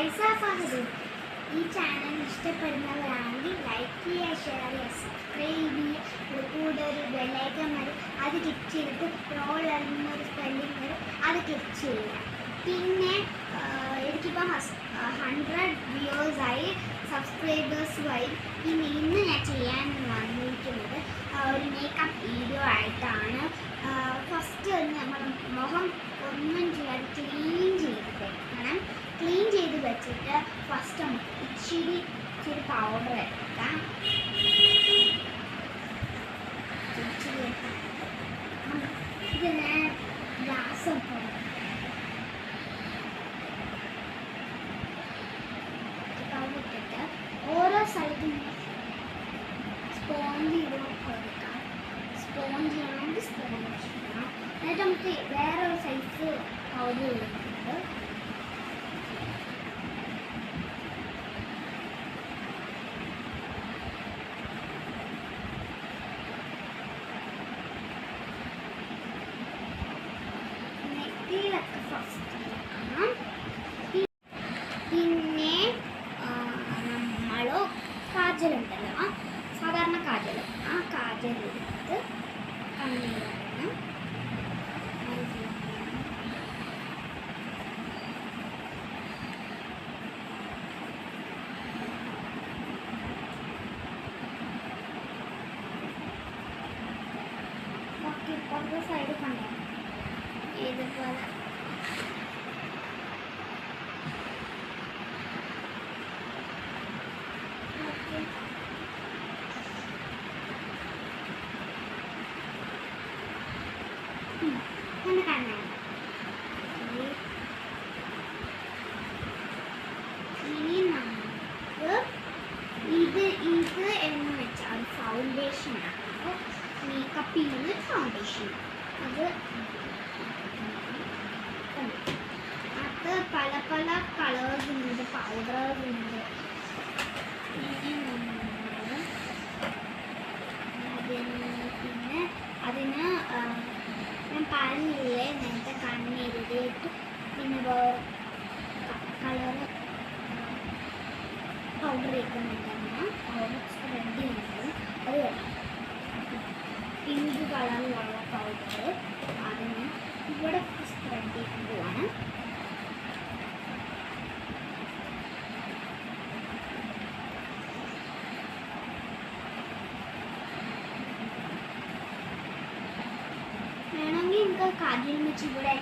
പൈസ ഫഹദ് ഈ ചാനൽ ഇഷ്ടപ്പെടുന്നവരാണെങ്കിൽ ലൈക്ക് ചെയ്യുക ഷെയർ ചെയ്യുക സബ്സ്ക്രൈബ് ചെയ്യുക. ഒരു കൂടെ ഒരു ബെല്ലൈക്കൻ വരും. അത് ക്ലിക്ക് ചെയ്തിട്ട് റോൾ എന്നൊരു സ്പെല്ലിംഗ് വരും. അത് ക്ലിക്ക് ചെയ്യുക. പിന്നെ ആഹ്, എനിക്കിപ്പോൾ ഹൺഡ്രഡ് വ്യൂവേഴ്സായി സബ്സ്ക്രൈബേഴ്സ് വഴി ഇനി ഇന്ന് ഞാൻ ചെയ്യാൻ വന്നിരിക്കുന്നത് ഒരു മേക്കപ്പ് വീഡിയോ ആയിട്ടാണ്. ഫസ്റ്റ് നമ്മൾ മുഖം ഒന്നും ചെയ്യാതെ ക്ലീൻ ചെയ്ത് വെക്കണം. ക്ലീൻ ചെയ്ത് വെച്ചിട്ട് ഫസ്റ്റ് നമുക്ക് ഇച്ചിരി ഇച്ചിരി പൗഡർ എടുക്കാം ഇച്ചിരി ഉം, ഇത് ഞാൻ പൗഡർ ഇട്ടിട്ട് ഓരോ സ്ഥലത്തും സ്പോഞ്ച് ചെയ്ത് കൊടുക്കാം സ്പോഞ്ച് ചെയ്യണമെങ്കിൽ സ്പോഞ്ച് ചെയ്യണം എന്നിട്ട് നമുക്ക് വേറെ ഒരു സൈസ് പൗഡർ വരുന്നുണ്ട് നെറ്റിയിലൊക്കെ ഫസ്റ്റ് വെക്കണം പി- പിന്നെ നമ്മൾ കാജലുണ്ടല്ലോ ആ സാധാരണ കാജൽ ആ കാജൽ എടുത്ത് കണ്ണിലാണ് ബാക്കി ഇപ്പുറത്തെ സൈഡ് കണ്ടോ ഇതുപോലെ ഓക്കെ ഒന്ന് കാണാം ഇനി നമുക്ക് ഇത് ഇത് എന്ന് വെച്ചാൽ ഫൗണ്ടേഷൻ ആണ് മേക്കപ്പ് ചെയ്യുന്ന ഫൗണ്ടേഷൻ അത് അത് പല പല കളേഴ്സ് ഉണ്ട് പൗഡേഴ്സ് ഉണ്ട് ഇനി നമ്മൾ പിന്നെ അതിന് ഞാൻ പറഞ്ഞില്ലേ നേരത്തെ കണ്ണെഴുതിയിട്ട് പിന്നെ കളറ് പൗഡർ ഇരിക്കുന്നുണ്ടെന്ന് പൗഡർ സ്പ്രെഡ് ചെയ്യുന്നത് അത് വേണം പിങ്ക് കളറിലുള്ള പൗഡർ അതിന് ഇവിടെ സ്പ്രെഡ് ചെയ്ത് പോവാണ് വേണമെങ്കിൽ നിങ്ങൾ കാജിൽ വെച്ച് ഇവിടെ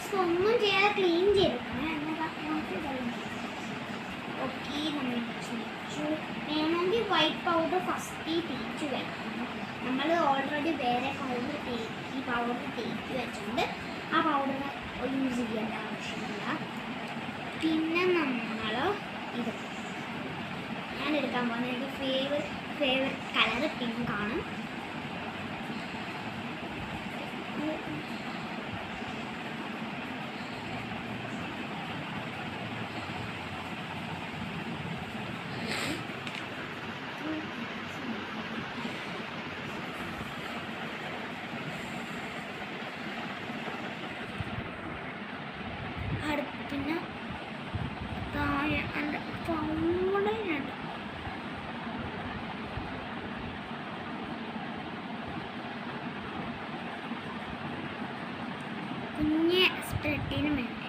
ജസ്റ്റ് ഒന്നും ചെയ്യാതെ ക്ലീൻ ചെയ്തെടുക്കണം എന്നാൽ നമുക്ക് ഓക്കെ നമ്മൾ വെച്ചു വേണമെങ്കിൽ വൈറ്റ് പൗഡർ ഫസ്റ്റ് തേച്ച് വെക്കണം. നമ്മൾ ഓൾറെഡി വേറെ പൗഡർ തേക്കി പൗഡർ തേച്ച് വെച്ചിട്ടുണ്ട്. ആ പൗഡർ യൂസ് ചെയ്യേണ്ട ആവശ്യമില്ല. പിന്നെ നമ്മൾ ഇത് ഞാൻ എടുക്കാൻ പോകുന്നത് എനിക്ക് ഫേവർ ഫേവറേറ്റ് കളർ പിങ്ക് ആണ്. കുഞ്ഞ് സ്പ്രെഡിന് വേണ്ടി.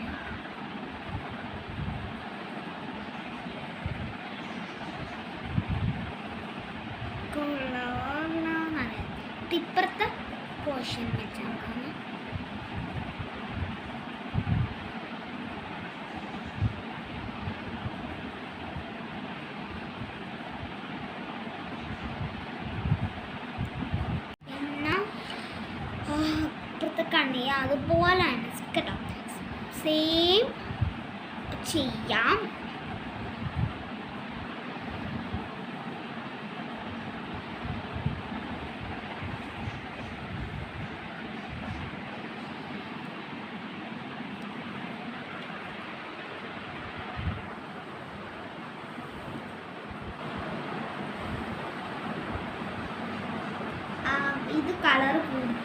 ഇപ്പുറത്തെ പോർഷൻ വെച്ചാണ് കേട്ടോ സെയിം ചെയ്യാം ഇത് കളർ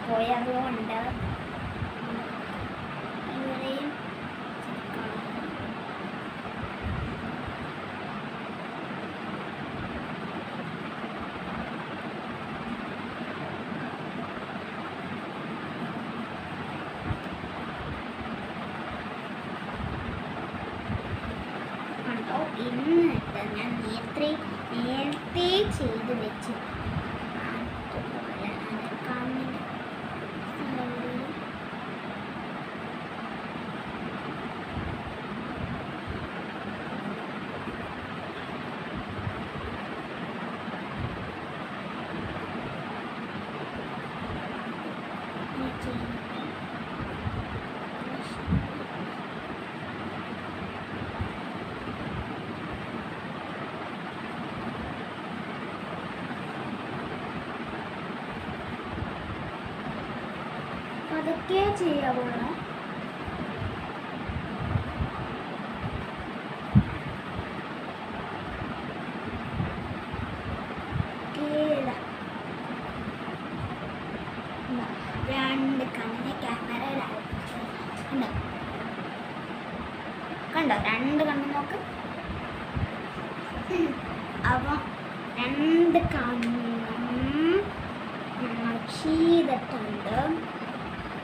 പോയതുകൊണ്ട് ഞാൻ നേരത്തെ നേരത്തെ ചെയ്ത് വെച്ച് പതുക്കെ ചെയ്യാവുള്ളൂ രണ്ട് കണ്ണിനെ ക്യാമറയിലായി കണ്ടോ രണ്ട് കണ്ണ് നോക്ക് അപ്പം രണ്ട് കണ്ണും ചെയ്തിട്ടുണ്ട്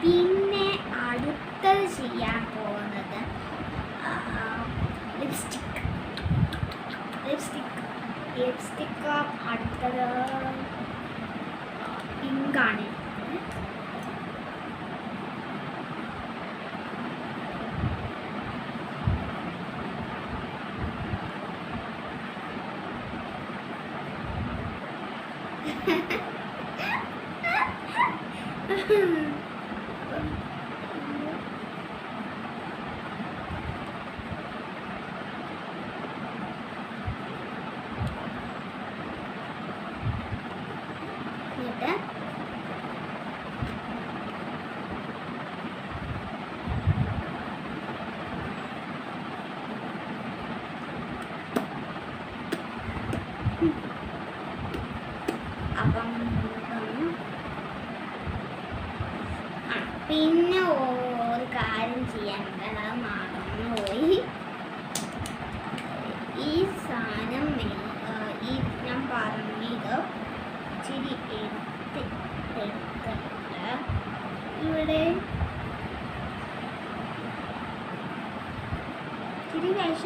പിന്നെ അടുത്തത് ചെയ്യാൻ പോകുന്നത് ലിപ്സ്റ്റിക് ലിപ്സ്റ്റിക് ലിപ്സ്റ്റിക്ക് അടുത്തത് പിങ്കാണ് എന്നിട്ട് അപ്പം ഉം. ആ, പിന്നെ ഒരു കാര്യം ചെയ്യാനുണ്ട് അത് മറന്നുപോയി ഈ സാധനം മേ- ആ, ഈ ഞാൻ പറഞ്ഞത് ഇച്ചിരി എടുത്ത് എടുത്തിട്ട് ഇവിടെ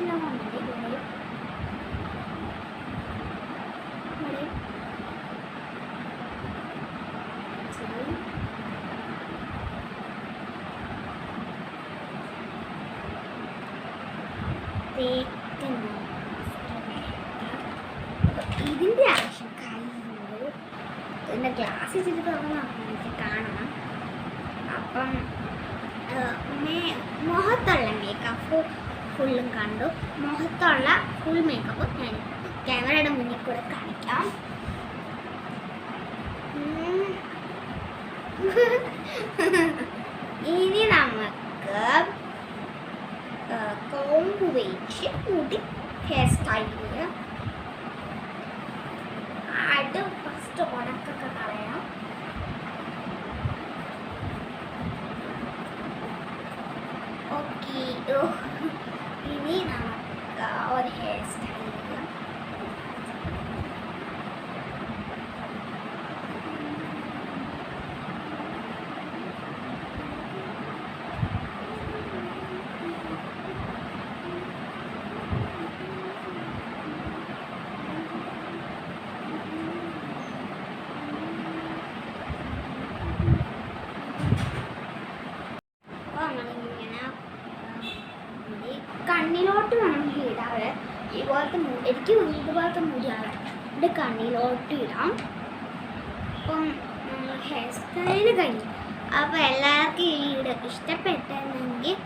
വേഷം വന്നിട്ട് ഇവിടെ ഇവിടെ തേക്കുന്ന ഇതിന്റെ ആവശ്യം കഴിയുമ്പോൾ എന്റെ ഗ്ലാസ് ഇച്ചിരി തുറന്നാണ് എനിക്ക് കാണണം അപ്പം മുഖത്തുള്ള മേക്കപ്പ് ഫുള്ളും കണ്ടു. മുഖത്തുള്ള ഫുൾ മേക്കപ്പ് ഞാൻ ക്യാമറയുടെ മുന്നിൽ കൂടെ കാണിക്കാം. ഇനി നമുക്ക് കോമ്പ് വെച്ച് മുടി ഹെയർ സ്റ്റൈൽ അത് ഫസ്റ്റ് ഉണക്കൊക്കെ കളയാം ഓക്കെ ഇനി നമുക്ക് ഒരു ഹെയർ സ്റ്റൈൽ അപ്പോൾ നമ്മളിങ്ങനെ മുടി കണ്ണിലോട്ട് വേണം ഇടാറ് ഇതുപോലത്തെ വീട് എനിക്ക് ഇതുപോലത്തെ മുടിയാണ് എന്റെ കണ്ണിലോട്ട് ഇടാം. അപ്പം ഹെയർ സ്റ്റൈൽ കഴിഞ്ഞു. അപ്പോൾ എല്ലാവർക്കും ഈ വീഡിയോ ഇഷ്ടപ്പെട്ടെങ്കിൽ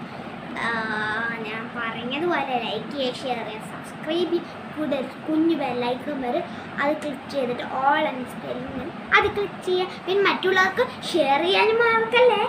ഞാൻ പറഞ്ഞതുപോലെ ലൈക്ക് ചെയ്യുക ഷെയർ ചെയ്യുക സബ്സ്ക്രൈബ് കൂടെ കുഞ്ഞു ബെല്ലൈക്കൺ വരും അത് ക്ലിക്ക് ചെയ്തിട്ട് ഓൾ എന്ന സ്പെല്ലിംഗ് അത് ക്ലിക്ക് ചെയ്യുക. പിന്നെ മറ്റുള്ളവർക്ക് ഷെയർ ചെയ്യാനും മറക്കല്ലേ?